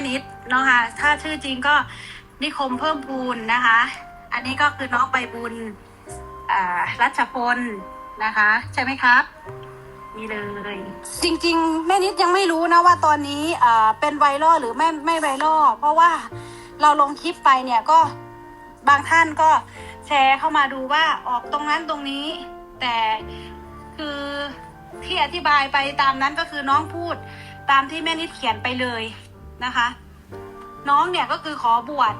ค่นิดนะคะถ้าชื่อจริงก็นิคมเพิ่มพูนนะคะ อันนี้ก็คือน้องใบบุญรัชพลนะคะ ใช่ไหมครับนี่เลยจริงๆ แม่นิดยังไม่รู้นะว่าตอนนี้เป็นไวรัลหรือไม่ไม่ไวรัลเพราะว่าเราลงคลิปไปเนี่ยก็บางท่านก็แชร์เข้ามาดูว่าออกตรงนั้นตรงนี้ แต่คือที่อธิบายไปตามนั้นก็คือน้องพูดตามที่แม่นิดเขียนไปเลย นะคะ น้องเนี่ยก็คือขอบวช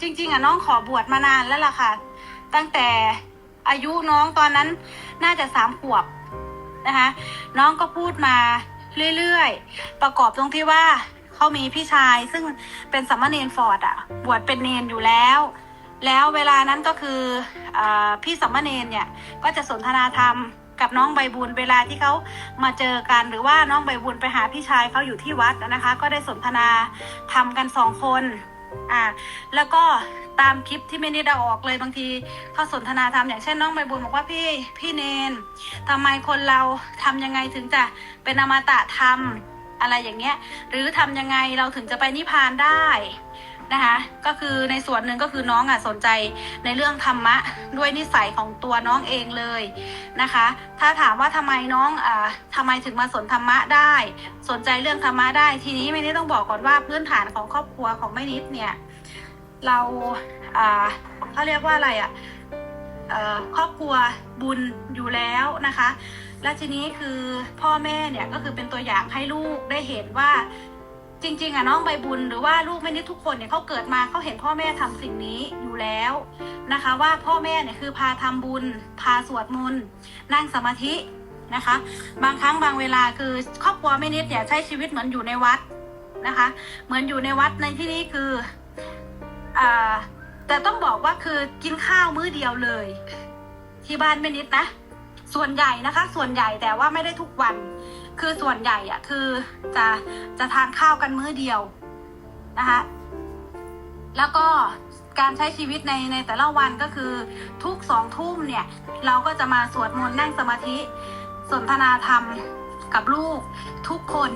จริง ๆอะน้องขอบวชมานานแล้วล่ะค่ะ ตั้งแต่อายุน้องตอนนั้นน่าจะสามขวบนะคะ น้องก็พูดมาเรื่อยๆ ประกอบตรงที่ว่าเขามีพี่ชายซึ่งเป็นสัมมาเนนฟอร์ดอะ บวชเป็นเนนอยู่แล้ว แล้วเวลานั้นก็คืออพี่สัมมาเนนเนี่ยก็จะสนทนาธรรม กับน้องใบบุญเวลาที่เขามาเจอกัน หรือว่าน้องใบบุญไปหาพี่ชายเขาอยู่ที่วัดนะคะ ก็ได้สนทนาทำกันสองคนอ่าแล้วก็ตามคลิปที่ไม่ได้เอาออกเลยบางทีเขาสนทนาธรรมอย่างเช่นน้องใบบุญบอกว่าพี่พี่เนนทำไมคนเราทำยังไงถึงจะเป็นอมตะธรรมอะไรอย่างเงี้ย หรือทำยังไงเราถึงจะไปนิพพานได้ นะคะก็คือในส่วนหนึ่งก็คือน้องอะสนใจในเรื่องธรรมะด้วยนิสัยของตัวน้องเองเลยนะคะ ถ้าถามว่าทำไมน้องอ่าทำไมถึงมาสนธรรมะได้ สนใจเรื่องธรรมะได้ ทีนี้ไม่ได้ต้องบอกก่อนว่าพื้นฐานของครอบครัวของแม่นิดเนี่ยเราอ่าเขาเรียกว่าอะไรอะครอบครัวบุญอยู่แล้วนะคะ และทีนี้คือพ่อแม่เนี่ยก็คือเป็นตัวอย่างให้ลูกได้เห็นว่า จริงๆอะน้องใบบุญหรือว่าลูกแม่นิดทุกคนเนี่ยเขาเกิดมาเขาเห็นพ่อแม่ทำสิ่งนี้อยู่แล้วนะคะ ว่าพ่อแม่เนี่ยคือพาทำบุญ พาสวดมนต์นั่งสมาธินะคะ บางครั้งบางเวลาคือครอบครัวแม่นิดเนี่ยใช้ชีวิตเหมือนอยู่ในวัดนะคะ เหมือนอยู่ในวัดในที่นี้คืออ่าแต่ต้องบอกว่าคือกินข้าวมื้อเดียวเลย ที่บ้านไม่นิดนะส่วนใหญ่นะคะ ส่วนใหญ่แต่ว่าไม่ได้ทุกวัน คือส่วนใหญ่อะคือจะจะทานข้าวกันมื้อเดียวนะคะแล้วก็การใช้ชีวิตในในแต่ละวันก็คือทุกสองทุ่มเนี่ย เราก็จะมาสวดมนต์นั่งสมาธิ สนทนาธรรมกับลูกทุกคน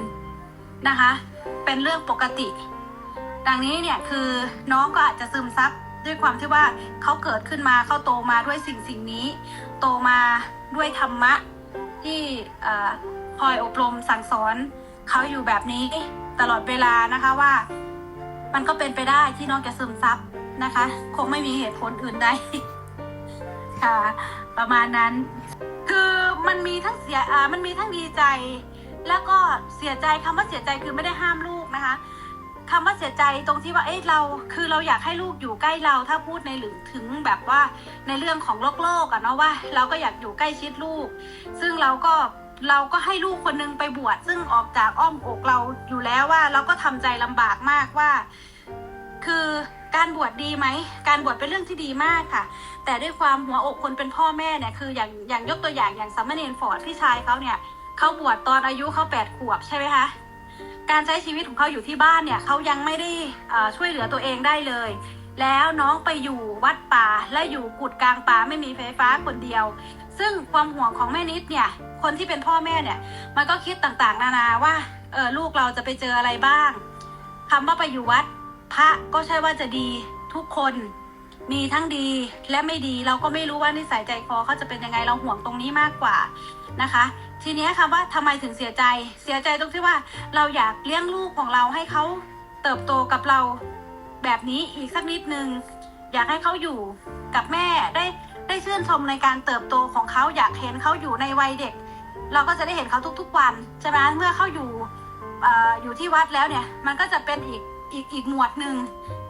นะคะ เป็นเรื่องปกติ ดังนี้เนี่ยคือน้องก็อาจจะซึมซับด้วยความที่ว่าเขาเกิดขึ้นมาเขาโตมาด้วยสิ่งสิ่งนี้ โตมาด้วยธรรมะที่ คอยอบรมสั่งสอนเขาอยู่แบบนี้ตลอดเวลานะคะว่า มันก็เป็นไปได้ที่น้องจะซึมซับนะคะ คงไม่มีเหตุผลอื่นใดค่ะ ประมาณนั้น คือมันมีทั้งเสียอ่ามันมีทั้งดีใจ แล้วก็เสียใจคำว่าเสียใจคือไม่ได้ห้ามลูกนะคะคำว่าเสียใจตรงที่ว่าเอ๊ะเราคือเราอยากให้ลูกอยู่ใกล้เราถ้าพูดในหรือถึงแบบว่าในเรื่องของโลกโลกอะเนาะว่า เราก็อยากอยู่ใกล้ชิดลูก ซึ่งเราก็ เราก็ให้ลูกคนนึงไปบวชซึ่งออกจากอ้อมอกเราอยู่แล้วว่า เราก็ทำใจลำบากมากว่า คือการบวชดีไหม การบวชเป็นเรื่องที่ดีมากค่ะ แต่ด้วยความหัวอกคนเป็นพ่อแม่เนี่ยคืออย่างอย่างยกตัวอย่างอย่างสามเณรฟอร์ดพี่ชายเขาเนี่ยเขาบวชตอนอายุเขาแปดขวบใช่ไหมคะการใช้ชีวิตของเขาอยู่ที่บ้านเนี่ยเขายังไม่ได้ช่วยเหลือตัวเองได้เลย แล้วน้องไปอยู่วัดป่าและอยู่กุดกลางป่าไม่มีไฟฟ้าคนเดียว ซึ่งความห่วงของแม่นิดเนี่ย คนที่เป็นพ่อแม่เนี่ย มันก็คิดต่างๆ นานาว่าเออลูกเราจะไปเจออะไรบ้างคำว่าไปอยู่วัด พระก็ใช่ว่าจะดีทุกคนมีทั้งดีและไม่ดีเราก็ไม่รู้ว่านิสัยใจคอเขาจะเป็นยังไงเราห่วงตรงนี้มากกว่านะคะ ทีนี้ค่ะว่าทำไมถึงเสียใจเสียใจตรงที่ว่าเราอยากเลี้ยงลูกของเราให้เขาเติบโตกับเราแบบนี้อีกสักนิดนึงอยากให้เขาอยู่กับแม่ได้ ชื่นชมในการเติบโตของเขาอยากเห็นเขาอยู่ในวัยเด็ก เราก็จะได้เห็นเขาทุกๆวันใช่ไหมเมื่อเขาอยู่อออยู่ที่วัดแล้วเนี่ยมันก็จะเป็นอีกอีกอีกหมวดหนึ่ง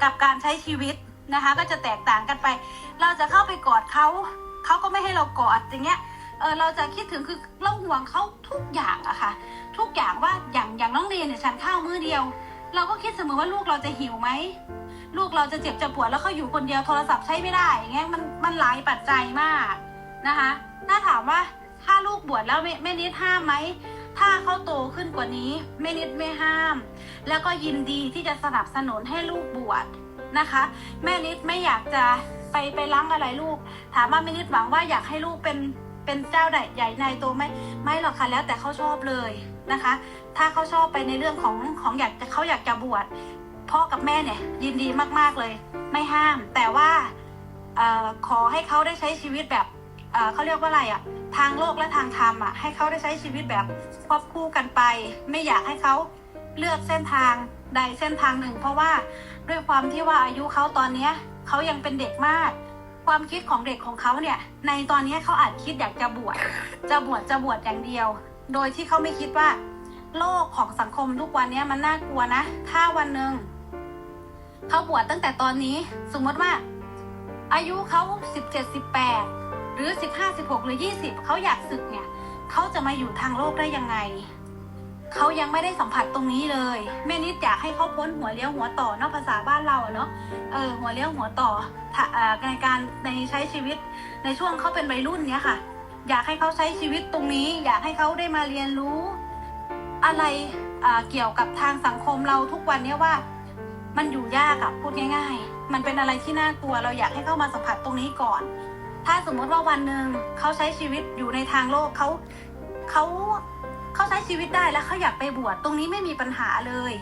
กับการใช้ชีวิตนะคะ ก็จะแตกต่างกันไป เราจะเข้าไปกอดเขาเขาก็ไม่ให้เรากอดอย่างเงี้ยเออเราจะคิดถึงคือเราห่วงเขาทุกอย่างอะค่ะ ทุกอย่างว่าอย่างอย่างน้องเรียนเนี่ยฉันข้าวมื้อเดียว เราก็คิดเสมอว่าลูกเราจะหิวไหม ลูกเราจะเจ็บจะปวดแล้วเขาอยู่คนเดียวโทรศัพท์ใช้ไม่ได้อย่างเงี้ยมันมันหลายปัจจัยมากนะคะ ถ้าถามว่าถ้าลูกบวชแล้วไม่ไม่นิดห้ามไหมถ้าเขาโตขึ้นกว่านี้ไม่นิดไม่ห้าม แล้วก็ยินดีที่จะสนับสนุนให้ลูกบวชนะคะ แม่นิดไม่อยากจะไปไปล้างอะไรลูก ถามว่าแม่นิดหวังว่าอยากให้ลูกเป็นเป็นเจ้าใหญ่ใหญ่ในโตไหมไม่หรอกค่ะแล้วแต่เขาชอบเลยนะคะ ถ้าเขาชอบไปในเรื่องของของอยากจะเขาอยากจะบวช พ่อกับแม่เนี่ยยินดีมากๆเลย ไม่ห้าม แต่ว่าอขอให้เขาได้ใช้ชีวิตแบบเขาเรียกว่าอะไรอะทางโลกและทางธรรมอะให้เขาได้ใช้ชีวิตแบบควบคู่กันไป ไม่อยากให้เขาเลือกเส้นทางใดเส้นทางหนึ่ง เพราะว่าด้วยความที่ว่าอายุเขาตอนเนี้ยเขายังเป็นเด็กมาก ความคิดของเด็กของเขาเนี่ย ในตอนนี้เขาอาจคิดอยากจะบวชจะบวชจะบวชอย่างเดียว โดยที่เขาไม่คิดว่า โลกของสังคมทุกวันนี้มันน่ากลัวนะ ถ้าวันหนึ่ง เขาบวชตั้งแต่ตอนนี้สมมติว่า อายุเขาสิบเจ็ดสิบแปดหรือสิบห้าสิบหกหรือยี่สิบเขาอยากศึกเนี่ยเขาจะมาอยู่ทางโลกได้ยังไงเขายังไม่ได้สัมผัสตรงนี้เลย แม่นิดอยากให้เขาพ้นหัวเลี้ยวหัวต่อนอกภาษาบ้านเราเนาะเออหัวเลี้ยวหัวต่อในการในใช้ชีวิตในช่วงเขาเป็นวัยรุ่นเนี้ยค่ะ อยากให้เขาใช้ชีวิตตรงนี้ อยากให้เขาได้มาเรียนรู้ อะไรเกี่ยวกับทางสังคมเราทุกวันเนี้ยว่า มันอยู่ยากอะพูดง่าย ๆ มันเป็นอะไรที่น่ากลัวเราอยากให้เข้ามาสัมผัสตรงนี้ก่อน ถ้าสมมติว่าวันหนึ่งเขาใช้ชีวิตอยู่ในทางโลกเขาเขาเขาใช้ชีวิตได้แล้วเขาอยากไปบวชตรงนี้ไม่มีปัญหาเลย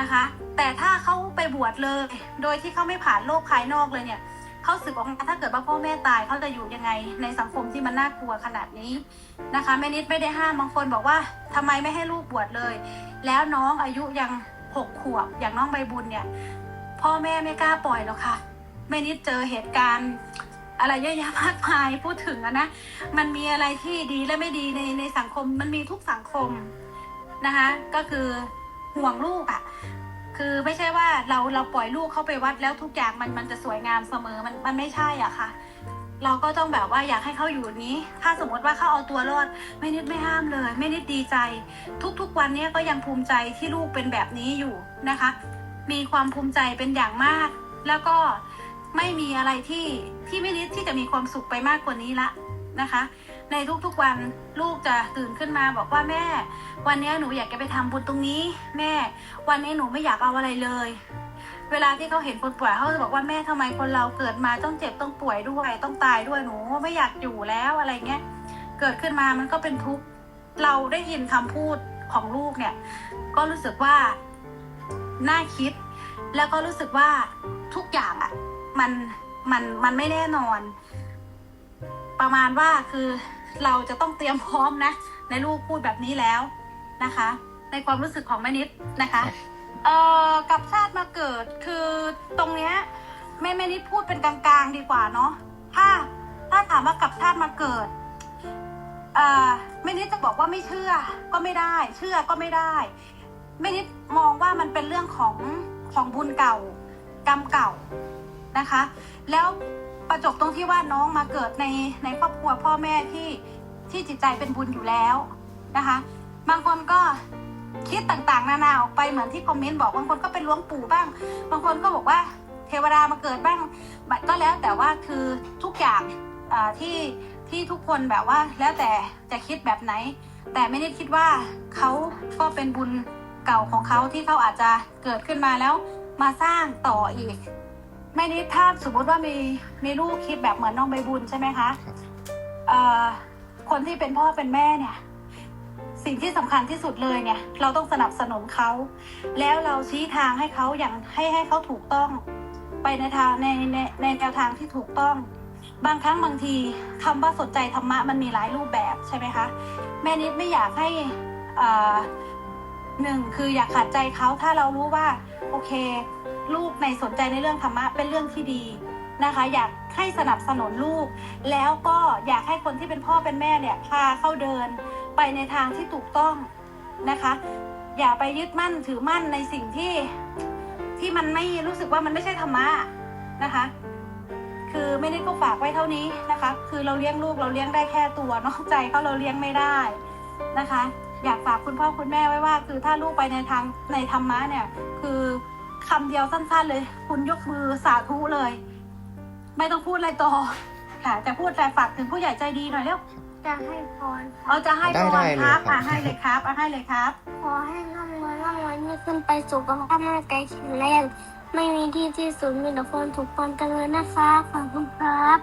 นะคะ แต่ถ้าเขาไปบวชเลย โดยที่เขาไม่ผ่านโลกภายนอกเลยเนี่ยเขาสึกออกมาถ้าเกิดว่าพ่อแม่ตายเขาจะอยู่ยังไง ในสังคมที่มันน่ากลัวขนาดนี้นะคะแม่นิดไม่ได้ห้ามบางคนบอกว่าทำไมไม่ให้ลูกบวชเลย แล้วน้องอายุยัง หกขวบอย่างน้องใบบุญเนี่ย พ่อแม่ไม่กล้าปล่อยหรอกค่ะแม่นิดเจอเหตุการณ์ อะไรเยอะแยะมากมายพูดถึงนะมันมีอะไรที่ดีและไม่ดีในในสังคมมันมีทุกสังคมนะคะ ก็คือห่วงลูกอะคือไม่ใช่ว่าเราเราปล่อยลูกเข้าไปวัดแล้วทุกอย่างมันมันจะสวยงามเสมอมันมันไม่ใช่อะค่ะ เราก็ต้องแบบว่าอยากให้เขาอยู่นี้ ถ้าสมมติว่าเขาเอาตัวรอด ไม่นิดไม่ห้ามเลย ไม่นิดดีใจ ทุกๆวันนี้ก็ยังภูมิใจที่ลูกเป็นแบบนี้อยู่นะคะ มีความภูมิใจเป็นอย่างมาก แล้วก็ไม่มีอะไรที่ที่ไม่นิดที่จะมีความสุขไปมากกว่านี้ละนะคะ ในทุกๆวันลูกจะตื่นขึ้นมาบอกว่าแม่ วันนี้หนูอยากจะไปทำบุญตรงนี้ แม่ วันนี้หนูไม่อยากเอาอะไรเลย เวลาที่เขาเห็นคนป่วยเขาจะบอกว่าแม่ทำไมคนเราเกิดมาต้องเจ็บต้องป่วยด้วยต้องตายด้วยหนูไม่อยากอยู่แล้วอะไรเงี้ยเกิดขึ้นมามันก็เป็นทุกข์เราได้ยินคำพูดของลูกเนี่ย ก็รู้สึกว่าน่าคิด แล้วก็รู้สึกว่าทุกอย่างอะ่ะมันมันมันไม่แน่นอน ประมาณว่าคือเราจะต้องเตรียมพร้อมนะ ในลูกพูดแบบนี้แล้วนะคะ ในความรู้สึกของแม่นิดนะคะ เอ่อกับชาติมาเกิดคือตรงเนี้ยแม่แม่นิดพูดเป็นกลางๆดีกว่าเนาะถ้าถ้าถามว่ากับชาติมาเกิดเอ่อแม่นิดจะบอกว่าไม่เชื่อก็ไม่ได้ เชื่อก็ไม่ได้แม่นิดมองว่ามันเป็นเรื่องของของบุญเก่ากรรมเก่านะคะ แล้วประจบตรงที่ว่าน้องมาเกิดในในครอบครัวพ่อแม่ที่ที่จิตใจเป็นบุญอยู่แล้วนะคะ บางคนก็ คิดต่างๆ นานาออกไปเหมือนที่คอมเมนต์บอกบางคนก็เป็นหล้วงปู่บ้าง บางคนก็บอกว่าเทวดามาเกิดบ้างบัดก็แล้วแต่ว่าคือทุกอย่างอ่าที่ที่ทุกคนแบบว่าแล้วแต่จะคิดแบบไหน แต่ไม่ได้คิดว่าเขาก็เป็นบุญเก่าของเขาที่เขาอาจจะเกิดขึ้นมาแล้วมาสร้างต่ออีก ไม่ได้ถ้าสมมติว่ามีมีลูกคิดแบบเหมือนน้องใบบุญใช่ไหมคะเอ่อคนที่เป็นพ่อเป็นแม่เนี่ย สิ่งที่สำคัญที่สุดเลยเนี่ย เราต้องสนับสนุนเขา แล้วเราชี้ทางให้เขาอย่างให้ให้เขาถูกต้อง ไปในทางในในในแนวทางที่ถูกต้อง บางครั้งบางทีคำว่าสนใจธรรมะมันมีหลายรูปแบบใช่ไหมคะแม่นิดไม่อยากให้อ่าหนึ่งคืออยากขัดใจเขาถ้าเรารู้ว่าโอเค ลูกในสนใจในเรื่องธรรมะเป็นเรื่องที่ดีนะคะ อยากให้สนับสนุนลูก แล้วก็อยากให้คนที่เป็นพ่อเป็นแม่เนี่ยพาเข้าเดิน ไปในทางที่ถูกต้องนะคะ อย่าไปยึดมั่นถือมั่นในสิ่งที่ที่มันไม่รู้สึกว่ามันไม่ใช่ธรรมะนะคะ คือไม่ได้ก็ฝากไว้เท่านี้นะคะ คือเราเลี้ยงลูกเราเลี้ยงได้แค่ตัวนอกใจเขาเราเลี้ยงไม่ได้นะคะ อยากฝากคุณพ่อคุณแม่ไว้ว่า คือถ้าลูกไปในทางในธรรมะเนี่ย คือคำเดียวสั้นๆเลย คุณยกมือสาธุเลย ไม่ต้องพูดอะไรต่อค่ะจะพูดแต่ฝากถึงผู้ใหญ่ใจดีหน่อยเร็ว จะให้พรเอาจะให้ได้พได้รเลยครับครับอะให้เลยครับอะให้เลยครับ ขอให้ร่ำรวยร่ำรวยยิ่งขึ้นไปสุขภาพร่างกายแข็งแรงไม่มีที่ที่สุดมีแต่ความถูกความเจริญนะคะขอบคุณครับ